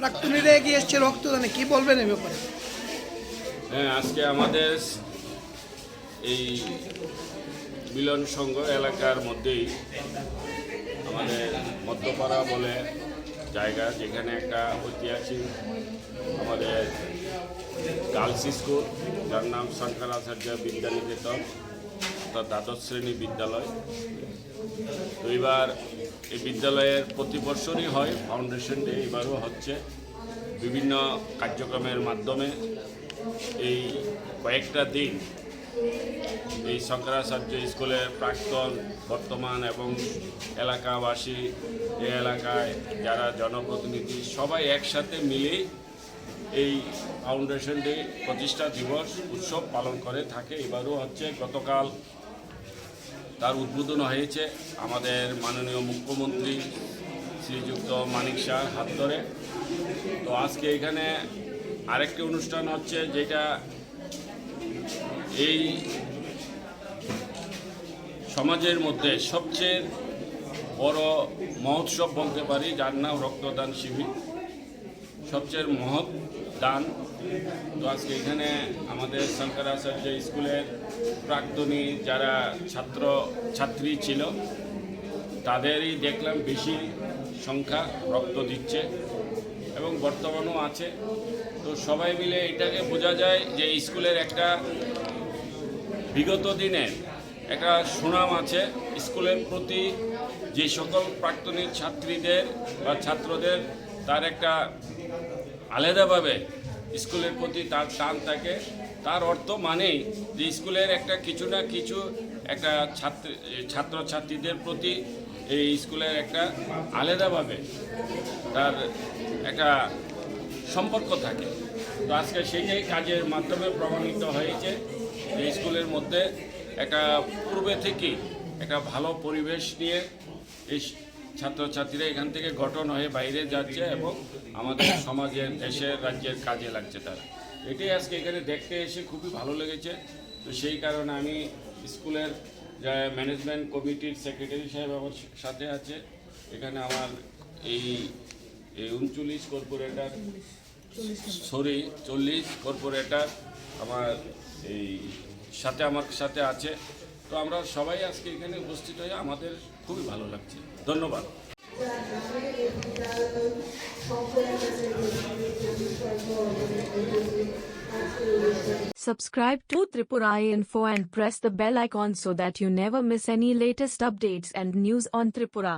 প্রাক্তনীরা এগিয়ে এসছে রক্তদানে কি বলবেন এই ব্যাপারে? হ্যাঁ আজকে আমাদের এই মিলন সংঘ এলাকার মধ্যেই আমাদের মধ্যপাড়া বলে জায়গা, যেখানে একটা ঐতিহাসিক আমাদের গার্লস স্কুল, যার নাম শঙ্করাচার্য বিদ্যানিকেতন। অর্থাৎ দ্বাদশ শ্রেণি বিদ্যালয়। তো এবার এই বিদ্যালয়ের প্রতি বছরই হয় ফাউন্ডেশন ডে এবারও হচ্ছে। বিভিন্ন কার্যক্রমের মাধ্যমে এই কয়েকটা দিন এই শঙ্করাচার্য স্কুলের প্রাক্তন বর্তমান এবং এলাকাবাসী এই এলাকায় যারা জনপ্রতিনিধি সবাই একসাথে মিলে এই ফাউন্ডেশন ডে প্রতিষ্ঠা দিবস উৎসব পালন করে থাকে। এবারও হচ্ছে গতকাল তার উদ্বোধন হয়েছে আমাদের মাননীয় মুখ্যমন্ত্রী শ্রীযুক্ত মানিক শাহর হাত ধরে। তো আজকে এখানে আরেকটি অনুষ্ঠান হচ্ছে যেটা এই সমাজের মধ্যে সবচেয়ে বড় মহোৎসব বলতে পারি, যার নাম রক্তদান শিবির। সবচেয়ে মহৎ দান। তো আজকে এখানে আমাদের শঙ্করাচার্য স্কুলের প্রাক্তনী যারা ছাত্র, ছাত্রী ছিল, তাদেরই দেখলাম বেশি সংখ্যা রক্ত দিচ্ছে এবং বর্তমানও আছে। তো সবাই মিলে এটাকে বোঝা যায় যে স্কুলের একটা বিগত দিনে একটা সুনাম আছে। স্কুলের প্রতি যে সকল প্রাক্তনী ছাত্রীদের বা ছাত্রদের, তার একটা আলাদাভাবে স্কুলের প্রতি তার টান থাকে। তার অর্থ মানেই যে স্কুলের একটা কিছু না কিছু একটা ছাত্র, ছাত্রছাত্রীদের প্রতি এই স্কুলের একটা আলাদাভাবে তার একটা সম্পর্ক থাকে। তো আজকে সেইটাই কাজের মাধ্যমে প্রমাণিত হয়েছে যে স্কুলের মধ্যে একটা পূর্বে থেকেই একটা ভালো পরিবেশ নিয়ে এই ছাত্রছাত্রীরা এখান থেকে গঠন হয়ে বাইরে যাচ্ছে এবং আমাদের সমাজের, দেশের, রাজ্যের কাজে লাগছে তারা। এটাই আজকে এখানে দেখতে এসে খুবই ভালো লেগেছে। তো সেই কারণে আমি স্কুলের ম্যানেজমেন্ট কমিটির সেক্রেটারি সাহেব আমার সাথে আছে। এখানে আমার এই উনচল্লিশ কর্পোরেটার, সরি, চল্লিশ কর্পোরেটার আমার এই সাথে আমার সাথে আছে। তো আমরা সবাই আজকে এখানে উপস্থিত হয়ে আমাদের খুবই ভালো লাগছে ধন্যবাদ Subscribe to Tripura Info and press the bell icon so that you never miss any latest updates and news on Tripura.